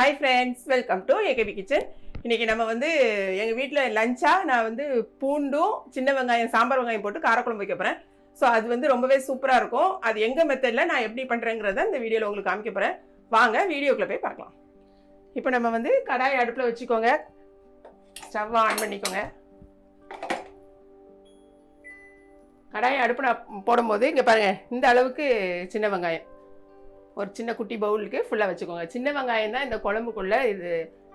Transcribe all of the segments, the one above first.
Hi friends welcome to A K P kitchen இன்றைக்கி நம்ம வந்து எங்கள் வீட்டில் லஞ்சாக நான் வந்து பூண்டும் சின்ன வெங்காயம் சாம்பார் வெங்காயம் போட்டு காரக்குழம்பு வைக்க போகிறேன் ஸோ அது வந்து ரொம்பவே சூப்பராக இருக்கும். அது எங்கள் மெத்தடில் நான் எப்படி பண்ணுறேங்கிறத இந்த வீடியோவில் உங்களுக்கு காமிக்க போகிறேன் வாங்க வீடியோக்குள்ளே போய் பார்க்கலாம். இப்போ நம்ம வந்து கடாய் அடுப்பில் வச்சுக்கோங்க. ஸ்டவ் ஆன் பண்ணிக்கோங்க. கடாயை அடுப்பு நான் போடும்போது இங்கே பாருங்கள் இந்த அளவுக்கு சின்ன வெங்காயம். ஒரு சின்ன குட்டி பவுலுக்கு ஃபுல்லாக வச்சுக்கோங்க. சின்ன வெங்காயம் தான் இந்த குழம்புக்குள்ளே இது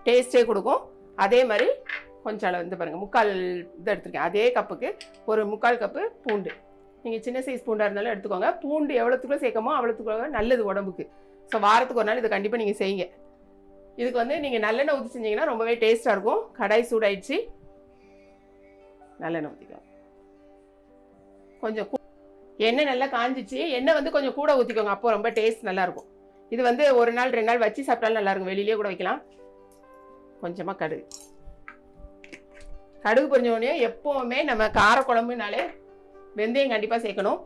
டேஸ்ட்டே கொடுக்கும். அதே மாதிரி கொஞ்சம் அளவு வந்து பாருங்கள் முக்கால் இது எடுத்துருக்கேன். அதே கப்புக்கு ஒரு முக்கால் கப்பு பூண்டு. நீங்கள் சின்ன சைஸ் பூண்டாக இருந்தாலும் எடுத்துக்கோங்க. பூண்டு எவ்வளோத்துக்குள்ள சேர்க்கமோ அவ்வளோத்துக்குள்ள நல்லது உடம்புக்கு. ஸோ வாரத்துக்கு ஒரு நாள் இதை கண்டிப்பாக நீங்கள் செய்யுங்க. இதுக்கு வந்து நீங்கள் நல்லெண்ணெய் ஊற்றி செஞ்சீங்கன்னா ரொம்பவே டேஸ்ட்டாக இருக்கும். கடாய் சூடாயிடுச்சு. நல்லெண்ணெய் ஊற்றிக்கோங்க கொஞ்சம் எண்ணெய் நல்லா காஞ்சிச்சு. எண்ணெய் வந்து கொஞ்சம் கூட ஊற்றிக்கோங்க அப்போ ரொம்ப டேஸ்ட் நல்லாயிருக்கும். இது வந்து ஒரு நாள் ரெண்டு நாள் வச்சு சாப்பிட்டாலும் நல்லாயிருக்கும். வெளியிலேயே கூட வைக்கலாம். கொஞ்சமாக கடுகு. கடுகு பொறிஞ்சோடனே எப்போவுமே நம்ம காரக்குழம்புனாலே வெந்தயம் கண்டிப்பாக சேர்க்கணும்.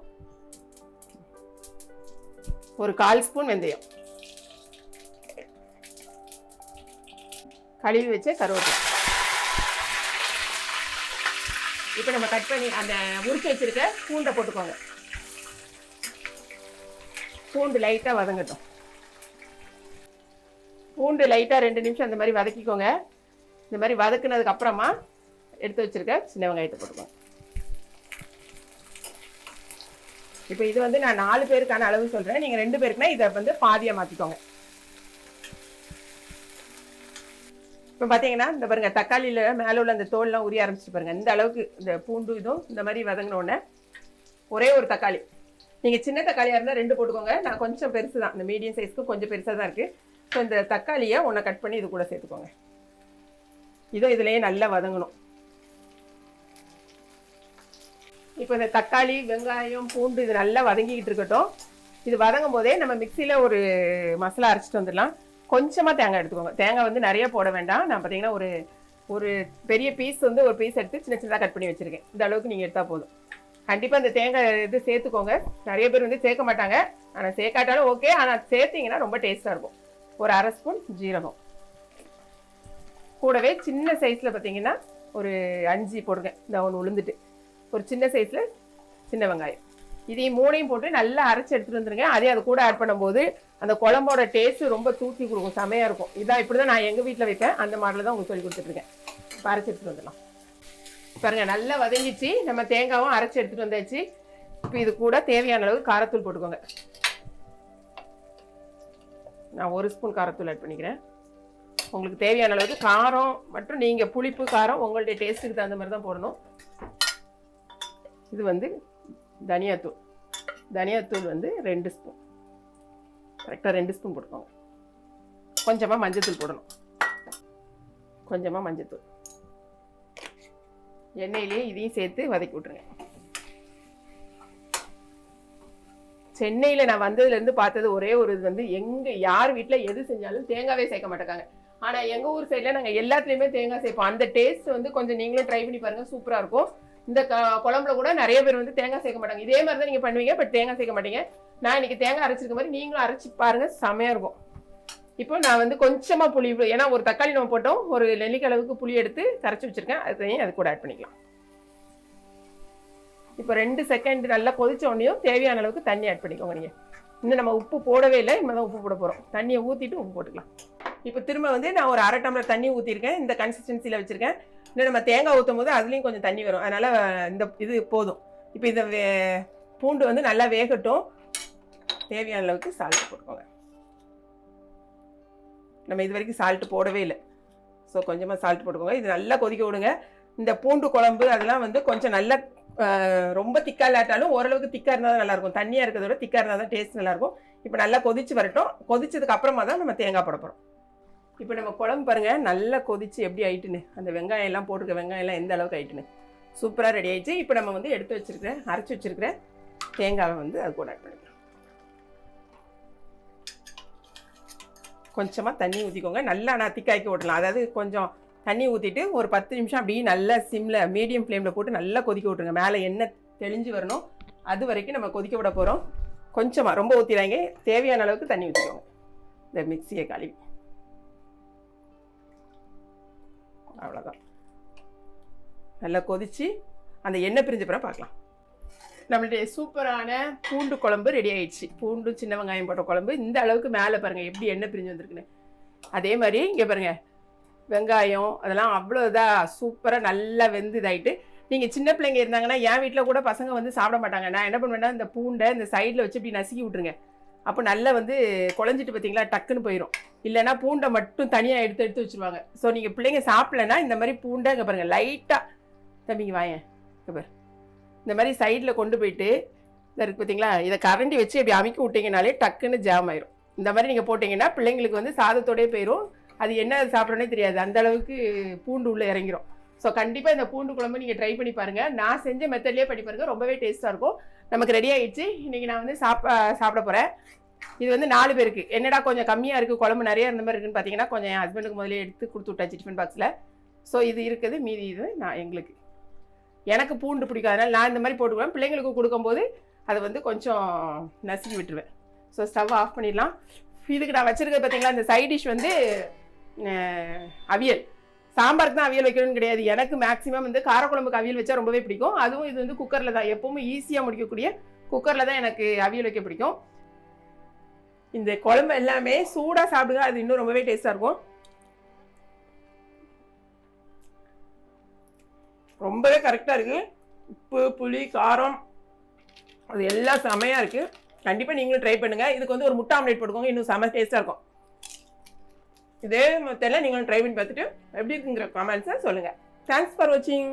ஒரு கால் ஸ்பூன் வெந்தயம். கழுவி வச்ச கருவேப்பிலை. இப்போ நம்ம கட் பண்ணி அந்த உரிச்சு வச்சுருக்க பூண்டை போட்டுக்கோங்க. பூண்டு லைட்டாக வதங்கட்டும். பூண்டு லைட்டாக ரெண்டு நிமிஷம் அந்த மாதிரி வதக்கிக்கோங்க. இந்த மாதிரி வதக்குனதுக்கு அப்புறமா எடுத்து வச்சிருக்க சின்ன வெங்காயத்தை போட்டுக்கோங்க. இப்போ இது வந்து நான் நாலு பேருக்கான அளவு சொல்கிறேன் நீங்கள் ரெண்டு பேருக்குனா இதை வந்து பாதியாக மாற்றிக்கோங்க இப்போ பார்த்தீங்கன்னா இந்த பாருங்கள் தக்காளியில் மேலே உள்ள அந்த தோல்லாம் உரிய ஆரம்பிச்சு பாருங்க. இந்த அளவுக்கு இந்த பூண்டு இதுவும் இந்த மாதிரி வதங்கினோடனே ஒரே ஒரு தக்காளி. நீங்கள் சின்ன தக்காளியாக இருந்தால் ரெண்டு போட்டுக்கோங்க. நான் கொஞ்சம் பெருசு தான் இந்த மீடியம் சைஸ்க்கு கொஞ்சம் பெருசாக தான் இருக்குது ஸோ இந்த தக்காளியை ஒன்றை கட் பண்ணி இது கூட சேர்த்துக்கோங்க. இதோ இதுலேயே நல்லா வதங்கணும். இப்போ இந்த தக்காளி வெங்காயம் பூண்டு இது நல்லா வதங்கிக்கிட்டு இருக்கட்டும். இது வதங்கும் போதே நம்ம மிக்சியில் ஒரு மசாலா அரைச்சிட்டு வந்துடலாம். கொஞ்சமாக தேங்காய் எடுத்துக்கோங்க. தேங்காய் வந்து நிறைய போட வேண்டாம். நான் பார்த்தீங்கன்னா ஒரு ஒரு பெரிய பீஸ் வந்து ஒரு பீஸ் எடுத்து சின்ன சின்னதாக கட் பண்ணி வச்சுருக்கேன். இந்த அளவுக்கு நீங்கள் எடுத்தால் போதும். கண்டிப்பாக இந்த தேங்காய் இது சேர்த்துக்கோங்க. நிறைய பேர் வந்து சேர்க்க மாட்டாங்க. ஆனால் சேர்க்காட்டாலும் ஓகே ஆனால் சேர்த்தீங்கன்னா ரொம்ப டேஸ்ட்டாக இருக்கும். ஒரு அரை ஸ்பூன் ஜீரகம். கூடவே சின்ன சைஸில் பார்த்தீங்கன்னா ஒரு அஞ்சு போடுங்க. இந்த ஒன்று உளுந்துட்டு. ஒரு சின்ன சைஸில் சின்ன வெங்காயம். இதையும் மூணையும் போட்டு நல்லா அரைச்சி எடுத்துகிட்டு வந்துருங்க. அதையும் அது கூட ஆட் பண்ணும்போது அந்த குழம்போட டேஸ்ட்டு ரொம்ப தூக்கி கொடுக்கும். செமையாக இருக்கும். இதான் இப்படி தான் நான் எங்கள் வீட்டில் வைப்பேன். அந்த மாடலில் தான் உங்களுக்கு சொல்லி கொடுத்துட்ருக்கேன் இப்போ அரைச்சி எடுத்துகிட்டு வந்துடலாம். பாருங்க நல்லா வதங்கிச்சு. நம்ம தேங்காவும் அரைச்சி எடுத்துகிட்டு வந்தாச்சு. இப்போ இது கூட தேவையான அளவு காரத்தூள் போட்டுக்கோங்க. நான் ஒரு ஸ்பூன் காரத்தூள் ஆட் பண்ணிக்கிறேன். உங்களுக்கு தேவையான அளவுக்கு காரம் மற்றும் நீங்கள் புளிப்பு காரம் உங்களுடைய டேஸ்ட்டுக்கு தகுந்த மாதிரி தான் போடணும். இது வந்து தனியாத்தூள். தனியாத்தூள் வந்து ரெண்டு ஸ்பூன். கரெக்டாக ரெண்டு ஸ்பூன் போட்டுக்கோங்க. கொஞ்சமாக மஞ்சத்தூள் போடணும். கொஞ்சமாக மஞ்சத்தூள். எண்ணெயிலேயே இதையும் சேர்த்து வதக்கி விட்ருங்க சென்னையில் நான் வந்ததுலேருந்து பார்த்தது ஒரே ஒரு இது வந்து எங்கே யார் வீட்டில் எது செஞ்சாலும் தேங்காவே சேர்க்க மாட்டேங்காங்க. ஆனால் எங்கள் ஊர் சைடில் நாங்கள் எல்லாத்துலேயுமே தேங்காய் சேர்ப்போம். அந்த டேஸ்ட் வந்து கொஞ்சம் நீங்களும் ட்ரை பண்ணி பாருங்கள் சூப்பராக இருக்கும். இந்த க- குழம்புல கூட நிறைய பேர் வந்து தேங்காய் சேர்க்க மாட்டாங்க. இதே மாதிரி தான் நீங்கள் பண்ணுவீங்க பட் தேங்காய் சேர்க்க மாட்டீங்க. நான் இன்னைக்கு தேங்காய் அரைச்சிருக்க மாதிரி நீங்களும் அரைச்சி பாருங்கள் செமையாக இருக்கும். இப்போ நான் வந்து கொஞ்சமாக புளி ஏன்னா ஒரு தக்காளி நம்ம போட்டோம். ஒரு நெல்லிக்காய் அளவுக்கு புளி எடுத்து கரைச்சி வச்சிருக்கேன். அதையும் அது கூட ஆட் பண்ணிக்கலாம். இப்போ ரெண்டு செகண்ட் நல்லா கொதிச்ச உடனேயும் தேவையான அளவுக்கு தண்ணி ஆட் பண்ணிக்கோங்க நீங்கள் இன்னும் நம்ம உப்பு போடவே இல்லை. இனிமேல் தான் உப்பு போட போகிறோம் தண்ணியை ஊற்றிட்டு உப்பு போட்டுக்கலாம். இப்போ திரும்ப வந்து நான் ஒரு அரை டம்ளர் தண்ணி ஊற்றிருக்கேன் இந்த கன்சிஸ்டன்சியில் வச்சுருக்கேன். இன்னும் நம்ம தேங்காய் ஊற்றும் போது அதுலேயும் கொஞ்சம் தண்ணி வரும். அதனால் இந்த இது போதும். இப்போ இந்த வே பூண்டு வந்து நல்லா வேகட்டும். தேவையான அளவுக்கு சால்ட் போட்டுக்கோங்க. நம்ம இது வரைக்கும் சால்ட் போடவே இல்லை. ஸோ கொஞ்சமாக சால்ட் போட்டுக்கோங்க. இது நல்லா கொதிக்க விடுங்க. இந்த பூண்டு குழம்பு அதெல்லாம் வந்து கொஞ்சம் நல்லா ரொம்ப திக்காக இல்லாட்டாலும் ஓரளவுக்கு திக்காக இருந்தால் தான் நல்லாயிருக்கும். தண்ணியாக இருக்கிறத விட திக்காக இருந்தால் தான் டேஸ்ட் நல்லாயிருக்கும். இப்போ நல்லா கொதிச்சு வரட்டும். கொதிச்சதுக்கு அப்புறமா தான் நம்ம தேங்காய் போட போகிறோம் இப்போ நம்ம குழம்பு பாருங்கள் நல்லா கொதிச்சு எப்படி ஆயிட்டுன்னு. அந்த வெங்காயம் எல்லாம் போட்டுருக்க வெங்காயம் எல்லாம் எந்த அளவுக்கு ஆயிட்டுன்னு. சூப்பராக ரெடி ஆயிடுச்சு. இப்போ நம்ம வந்து எடுத்து வச்சுருக்கிறேன் அரைச்சி வச்சிருக்கிற தேங்காவை வந்து அது கூட ஆட் பண்ணிக்கலாம். கொஞ்சமாக தண்ணி ஊற்றிக்கோங்க நல்லா ஆனால் திக்காய்க்கி விடலாம் அதாவது கொஞ்சம் தண்ணி ஊற்றிட்டு ஒரு பத்து நிமிஷம் அப்படியே நல்லா சிம்மில் மீடியம் ஃப்ளேமில் போட்டு நல்லா கொதிக்க விட்ருங்க மேலே என்ன தெளிஞ்சு வரணும் அது வரைக்கும் நம்ம கொதிக்க விட போகிறோம் கொஞ்சமாக ரொம்ப ஊற்றிடாங்க தேவையான அளவுக்கு தண்ணி ஊற்றிக்கோங்க இந்த மிக்சியை கழுவி. அவ்வளோதான் நல்லா கொதித்து அந்த எண்ணெய் பிரிஞ்ச பிறகு பார்க்கலாம். நம்மளுடைய சூப்பரான பூண்டு குழம்பு ரெடி ஆயிடுச்சு. பூண்டு சின்ன வெங்காயம் போட்ட குழம்பு. இந்த அளவுக்கு மேலே பாருங்கள் எப்படி எண்ணெய் பிரிஞ்சு வந்திருக்குன்னு. அதே மாதிரி இங்கே பாருங்கள் வெங்காயம் அதெல்லாம் அவ்வளோ இதாக சூப்பராக நல்லா வெந்து இதாயிட்டு நீங்கள் சின்ன பிள்ளைங்க இருந்தாங்கன்னா என் வீட்டில் கூட பசங்க வந்து சாப்பிட மாட்டாங்க. நான் என்ன பண்ணுவேன்னா இந்த பூண்டை இந்த சைடில் வச்சு இப்படி நசுக்கி விட்ருங்க அப்போ நல்லா வந்து குழஞ்சிட்டு பார்த்தீங்களா டக்குன்னு போயிடும் இல்லைன்னா பூண்டை மட்டும் தனியாக எடுத்து எடுத்து வச்சுருவாங்க. ஸோ நீங்கள் பிள்ளைங்க சாப்பிட்லன்னா இந்த மாதிரி பூண்டை இங்கே பாருங்கள் லைட்டாக தம்பிங்க வாயேன் இங்கே பாரு. இந்த மாதிரி சைடில் கொண்டு போயிட்டு இந்த இருக்கு பார்த்தீங்களா இதை கரண்டி வச்சு இப்படி அமைக்கி விட்டிங்கனாலே டக்குன்னு ஜாம் ஆயிரும். இந்த மாதிரி நீங்கள் போட்டிங்கன்னா பிள்ளைங்களுக்கு வந்து சாதத்தோடய போயிடும் அது என்ன சாப்பிட்றோன்னே தெரியாது. அந்த அளவுக்கு பூண்டு உள்ளே இறங்கிரும். ஸோ கண்டிப்பாக இந்த பூண்டு குழம்பு நீங்கள் ட்ரை பண்ணி பாருங்கள் நான் செஞ்ச மெத்தட்லேயே பண்ணி பாருங்கள் ரொம்பவே டேஸ்ட்டாக இருக்கும். நமக்கு ரெடி ஆகிடுச்சு இன்றைக்கி நான் வந்து சாப்ப சாப்பிட போகிறேன் இது வந்து நாலு பேருக்கு. என்னடா கொஞ்சம் கம்மியாக இருக்குது குழம்பு நிறைய இருந்த மாதிரி இருக்குன்னு பார்த்தீங்கன்னா கொஞ்சம் என் ஹஸ்பண்டுக்கு முதல்ல எடுத்து கொடுத்து விட்டாச்சு டிஃபன் பாக்ஸில் ஸோ இது இருக்குது. மீதி இது நான் எங்களுக்கு. எனக்கு பூண்டு பிடிக்காதனால நான் இந்த மாதிரி போட்டுக்குவேன். பிள்ளைங்களுக்கு கொடுக்கும்போது அதை வந்து கொஞ்சம் நசுக்கி விட்டுருவேன். ஸோ ஸ்டவ் ஆஃப் பண்ணிடலாம். இதுக்கு நான் வச்சுருக்க பார்த்தீங்களா இந்த சைட் டிஷ் வந்து அவியல். சாம்பாருக்கு தான் அவியல் வைக்கணும்னு கிடையாது. எனக்கு மேக்ஸிமம் வந்து காரக்குழம்புக்கு அவியல் வச்சா ரொம்பவே பிடிக்கும். அதுவும் இது வந்து குக்கரில் தான். எப்பவுமே ஈஸியாக முடிக்கக்கூடிய குக்கரில் தான் எனக்கு அவியல் வைக்க பிடிக்கும். இந்த குழம்பு எல்லாமே சூடாக சாப்பிடுங்க. அது இன்னும் ரொம்பவே டேஸ்ட்டாக இருக்கும். ரொம்பவே கரெக்டாக இருக்குது உப்பு புளி காரம் அது எல்லாம் செமையாக இருக்குது கண்டிப்பாக நீங்களும் ட்ரை பண்ணுங்கள் இதுக்கு வந்து ஒரு முட்டை ஆம்லேட் போட்டுக்கோங்க. இன்னும் செம டேஸ்ட்டாக இருக்கும். இதே மெத்தடில் நீங்களும் ட்ரை பண்ணி பார்த்துட்டு எப்படி இருக்குங்கிற கமெண்ட்ஸை சொல்லுங்கள் தேங்க்ஸ் ஃபார் வாட்சிங்